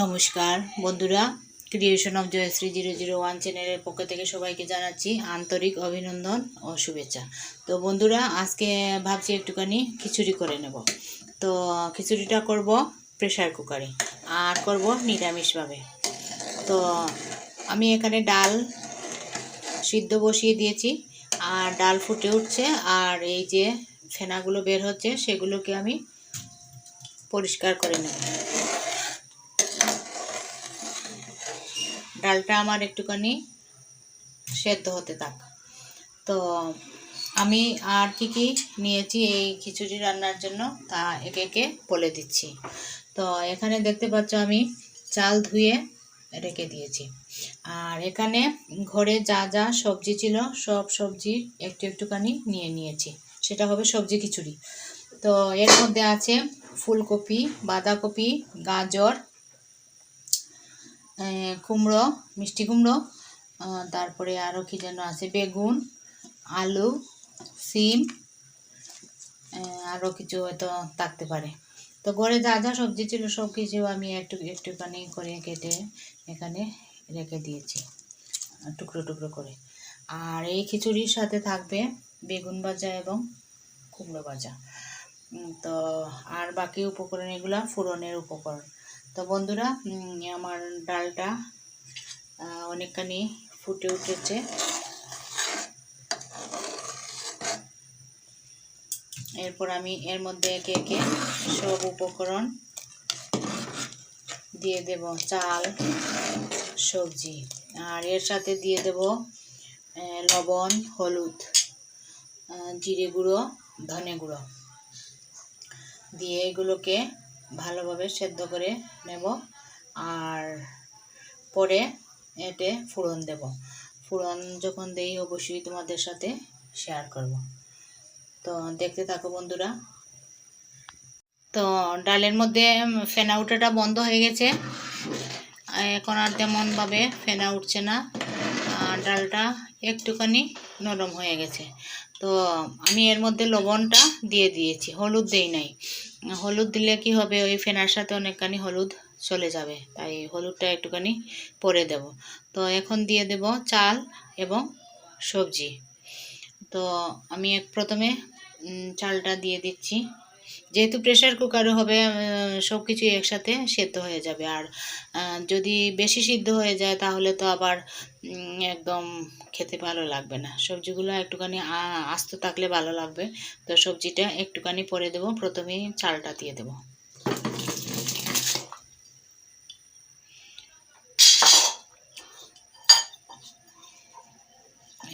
নমস্কার, বন্ধুরা creation of Joyshree zero zero one চ্যানেলের পক্ষ থেকে সবাইকে জানাচ্ছি আন্তরিক অভিনন্দন ও শুভেচ্ছা। তো বন্ধুরা, আজকে ভাবছি একটুখানি খিচুড়ি করে নেব। তো খিচুড়িটা করব প্রেশার কুকারে আর করব নিরামিষভাবে। তো আমি এখানে ডাল সিদ্ধ বসিয়ে দিয়েছি, আর ডাল ফুটে উঠছে, আর এই যে ফেনাগুলো বের হচ্ছে, সেগুলোকে আমি পরিষ্কার করে নেব। ডালটা আমার একটুখানি সেদ্ধ হতে থাক। তো আমি আর কি কি নিয়েছি এই খিচুড়ি রান্নার জন্য তা একে একে বলে দিচ্ছি। তো এখানে দেখতে পাচ্ছ আমি চাল ধুয়ে রেখে দিয়েছি। আর এখানে ঘরে যা যা সবজি ছিল সব সবজি একটু একটুখানি নিয়ে নিয়েছি। সেটা হবে সবজি খিচুড়ি। তো এর মধ্যে আছে ফুলকপি, বাঁধাকপি, গাজর কুমড়ো, মিষ্টি কুমড়ো তারপরে আরও কি যেন আছে, বেগুন, আলু, সিম আরও কিছু হয়তো থাকতে পারে। তো ঘরে যা যা সবজি ছিল সব কিছু আমি একটু, একটুখানি করে কেটে এখানে রেখে দিয়েছি, টুকরো টুকরো করে। আর এই খিচুড়ির সাথে থাকবে বেগুন ভাজা এবং কুমড়ো ভাজা। তো আর বাকি উপকরণ এগুলা ফোড়নের উপকরণ। তো বন্ধুরা আমার ডালটা অনেকখানি ফুটে উঠেছে। এরপর আমি এর মধ্যে একে একে সব উপকরণ দিয়ে দেব, চাল, সবজি। আর এর সাথে দিয়ে দেব লবণ, হলুদ জিরে গুঁড়ো, ধনে গুঁড়ো। দিয়ে এগুলোকে ভালোভাবে সেদ্ধ করে নেব আর পরে এতে ফোড়ন দেব। ফোড়ন যখন দেই অবশ্যই তোমাদের সাথে শেয়ার করব। তো দেখতে থাকো বন্ধুরা। তো ডালের মধ্যে ফেনা উঠাটা বন্ধ হয়ে গেছে। এখন আর তেমনভাবে ফেনা উঠছে না। ডালটা একটুখানি নরম হয়ে গেছে। তো আমি এর মধ্যে লবণটা দিয়ে দিয়েছি, হলুদ দেই নাই। হলুদ দিলে কি হবে? ওই ফেনার সাথে অনেকখানি হলুদ চলে যাবে। তাই হলুদটা একটুখানি পরে দেব। তো এখন দিয়ে দেব চাল এবং সবজি। তো আমি এক প্রথমে চালটা দিয়ে দিচ্ছি। যেহেতু প্রেশার কুকারে হবে সব কিছু একসাথে সেদ্ধ হয়ে যাবে। আর যদি বেশি সিদ্ধ হয়ে যায়, তাহলে তো আবার একদম খেতে ভালো লাগবে না। সবজিগুলো একটুখানি আস্ত থাকলে ভালো লাগবে। তো সবজিটা একটুখানি পরে দেবো, প্রথমেই চালটা দিয়ে দেবো।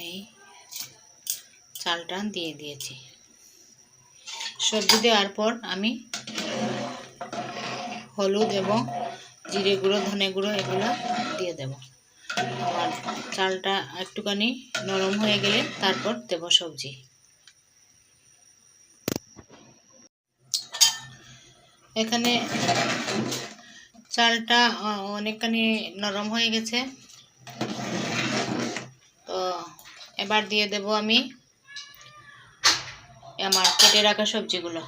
এই চালটা দিয়ে দিয়েছি। সবজি দেওয়ার পর আমি হলুদ এবং জিরে গুঁড়ো, ধনে গুঁড়ো এগুলো দিয়ে দেব। আর চালটা একটুখানি নরম হয়ে গেলে তারপর দেব সবজি। এখানে চালটা অনেকখানি নরম হয়ে গেছে। তো এবার দিয়ে দেব আমি আমার কেটে রাখা সবজিগুলো।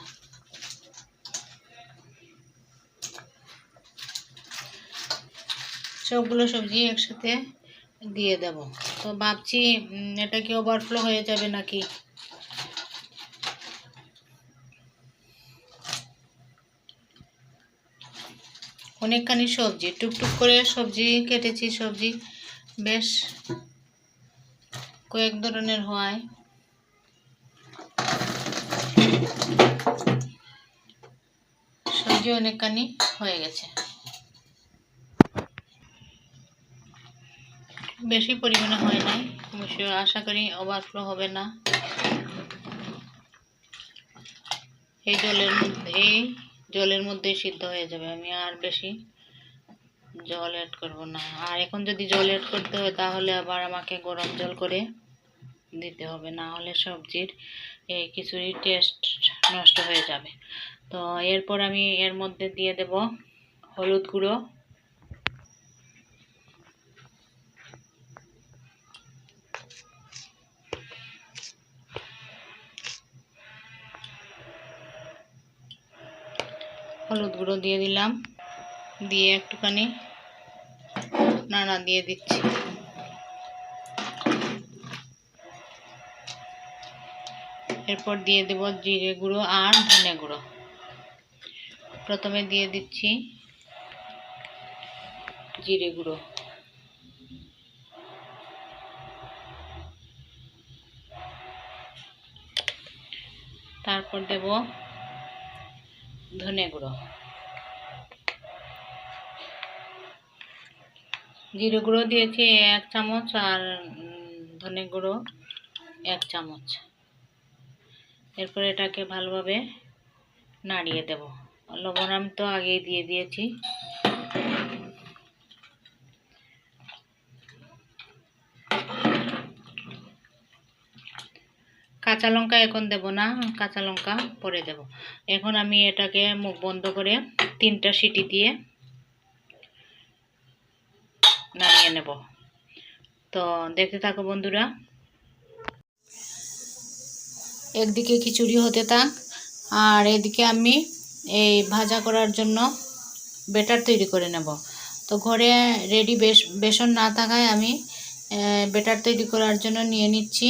সবগুলো সবজি একসাথে দিয়ে দেব। তো ভাবছি এটা কি ওভারফ্লো হয়ে যাবে নাকি? অনেকখানি সবজি, টুকটুক করে সবজি কেটেছি, সবজি বেশ কয়েক ধরনের হয়। সবজি অনেকখানি হয়ে গেছে। বেশি পরিমাণে হয় নাই, অবশ্য আশা করি ওভারফ্লো হবে না। এই জলের মধ্যে, এই জলের মধ্যেই সিদ্ধ হয়ে যাবে, আমি আর বেশি জল অ্যাড করব না। আর এখন যদি জল অ্যাড করতে হয়, তাহলে আবার আমাকে গরম জল করে দিতে হবে, না হলে সবজির এই খিচুড়ির টেস্ট নষ্ট হয়ে যাবে। তো এরপর আমি এর মধ্যে দিয়ে দেব হলুদ গুঁড়ো। হলুদ গুঁড়ো দিয়ে দিলাম, দিয়ে একটুখানি নাড়া দিয়ে দিচ্ছি। এরপর দিয়ে দেব জিরে গুঁড়ো আর ধনে গুঁড়ো। প্রথমে দিয়ে দিচ্ছি জিরে গুঁড়ো। তারপর দেব ধনে গুঁড়ো। জিরে গুঁড়ো দিয়েছি এক চামচ আর ধনে গুঁড়ো এক চামচ। এরপর এটাকে ভালোভাবে নাড়িয়ে দেব। লবণ আমি তো আগেই দিয়ে দিয়েছি। কাঁচা লঙ্কা এখন দেব না, কাঁচা লঙ্কা পরে দেব। এখন আমি এটাকে মুখ বন্ধ করে তিনটা সিটি দিয়ে নামিয়ে নেব। তো দেখতে থাকো বন্ধুরা। একদিকে খিচুড়ি হতে থাক, আর এদিকে আমি এই ভাজা করার জন্য বেটার তৈরি করে নেব। তো ঘরে রেডি বেসন না থাকায় আমি বেটার তৈরি করার জন্য নিয়ে নিচ্ছি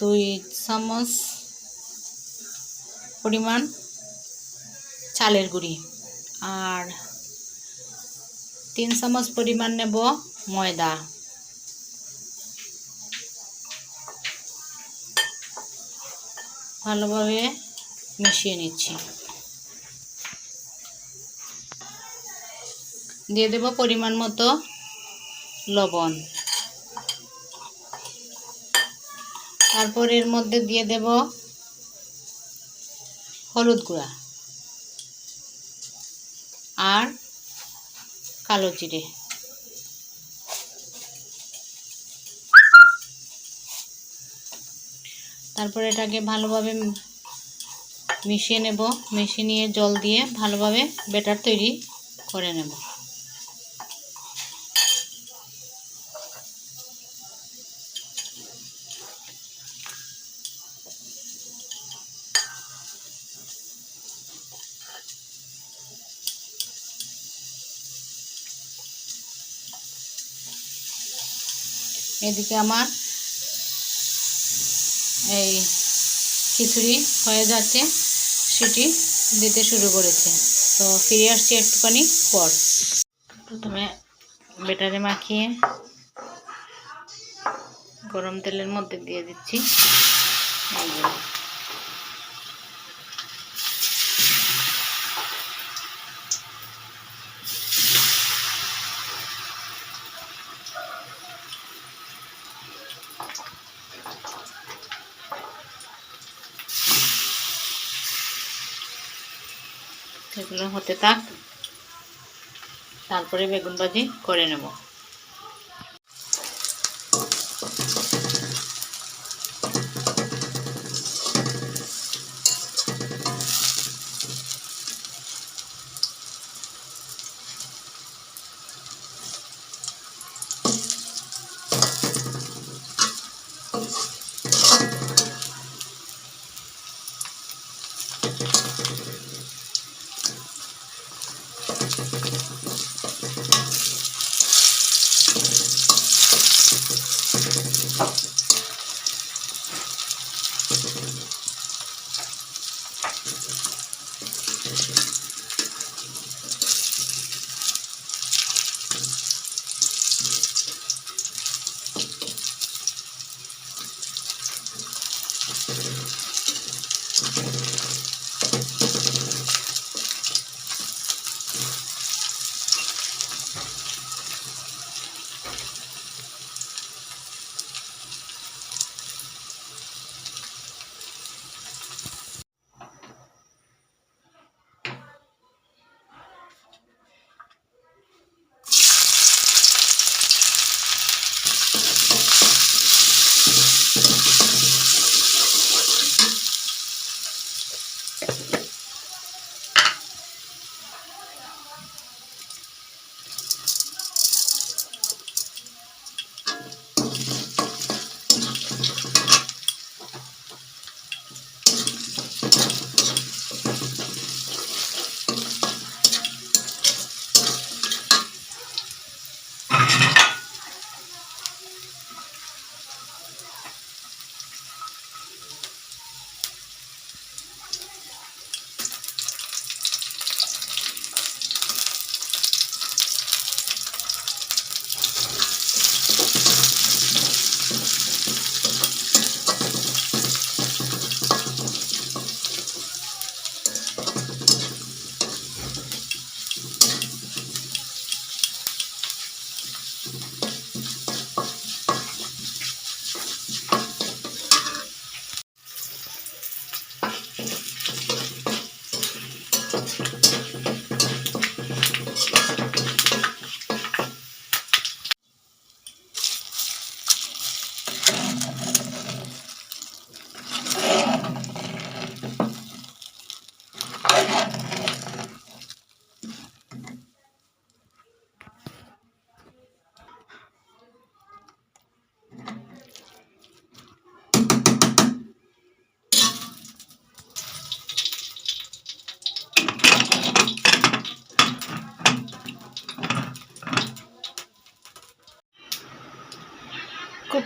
দুই চামচ পরিমাণ চালের গুঁড়ি, আর তিন চামচ পরিমাণ নেব ময়দা। ভালোভাবে মিশিয়ে নিচ্ছি। দিয়ে দেব পরিমাণ মতো লবণ। তারপর এর মধ্যে দিয়ে দেব হলুদ গুঁড়া আর কালো জিরে। তারপর এটাকে ভালোভাবে মিশিয়ে নেব। মিশিয়ে নিয়ে জল দিয়ে ভালোভাবে বেটার তৈরি করে নেব। এদিকে আমার এই খিচুড়ি হয়ে যাচ্ছে, সেটি দিতে শুরু করেছে। তো ফিরে আসছি একটুখানি পর। প্রথমে বেটারে মাখিয়ে গরম তেলের মধ্যে দিয়ে দিচ্ছি। এগুলো হতে থাক। তারপরে বেগুন ভাজি করে নেব।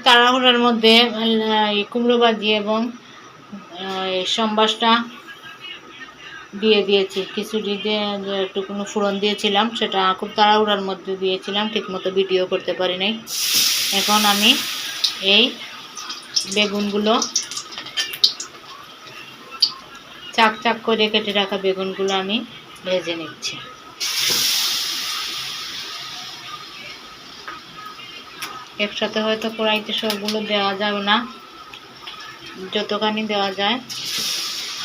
তাড়াহুড়োর মধ্যে কুমড়ো ভাজি এবং সম্বাসটা দিয়ে দিয়েছি। খিচুড়ি দিয়ে একটুকুনো ফোড়ন দিয়েছিলাম, সেটা খুব তাড়াহুড়ার মধ্যে দিয়েছিলাম, ঠিকমতো ভিডিও করতে পারি নাই। এখন আমি এই বেগুনগুলো চাক চাক করে কেটে রাখা বেগুনগুলো আমি ভেজে নিচ্ছি। একসাথে হয়তো কড়াইতে সবগুলো দেওয়া যাবে না। যতখানি দেওয়া যায়,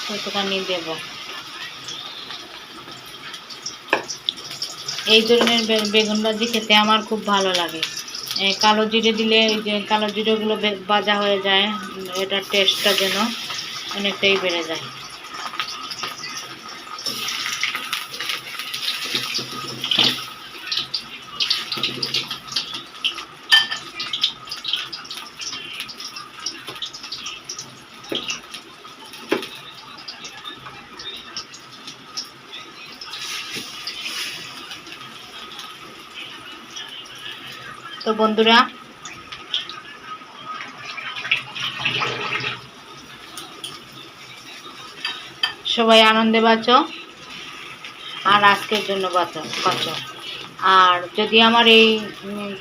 ততখানি দেব। এই ধরনের বেগুন ভাজি খেতে আমার খুব ভালো লাগে। কালো জিরে দিলে কালো জিরেগুলো ভাজা হয়ে যায় এটার টেস্টটা যেন অনেকটাই বেড়ে যায়। বন্ধুরা। সবাই আনন্দে বাঁচো। আর আজকের জন্য বাঁচো বাঁচো। আর যদি আমার এই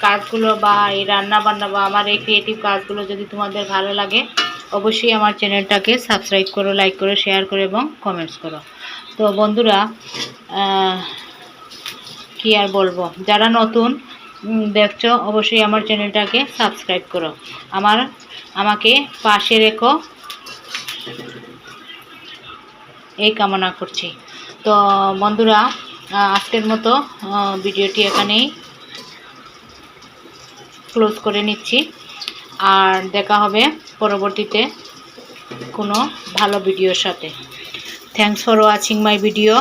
কাজগুলো বা এই রান্না বান্না বা আমার এই ক্রিয়েটিভ কাজগুলো যদি তোমাদের ভালো লাগে, অবশ্যই আমার চ্যানেলটাকে সাবস্ক্রাইব করো লাইক করো শেয়ার করো এবং কমেন্টস করো। তো বন্ধুরা কি আর বলব? যারা নতুন দেখছ, অবশ্যই আমার চ্যানেলটাকে সাবস্ক্রাইব করো। আমার, আমাকে পাশে রেখো। এই কামনা করছি। তো, বন্ধুরা আজকের মতো ভিডিওটি এখানেই ক্লোজ করে নিচ্ছি। আর দেখা হবে পরবর্তীতে কোনো ভালো ভিডিওর সাথে। Thanks for watching my video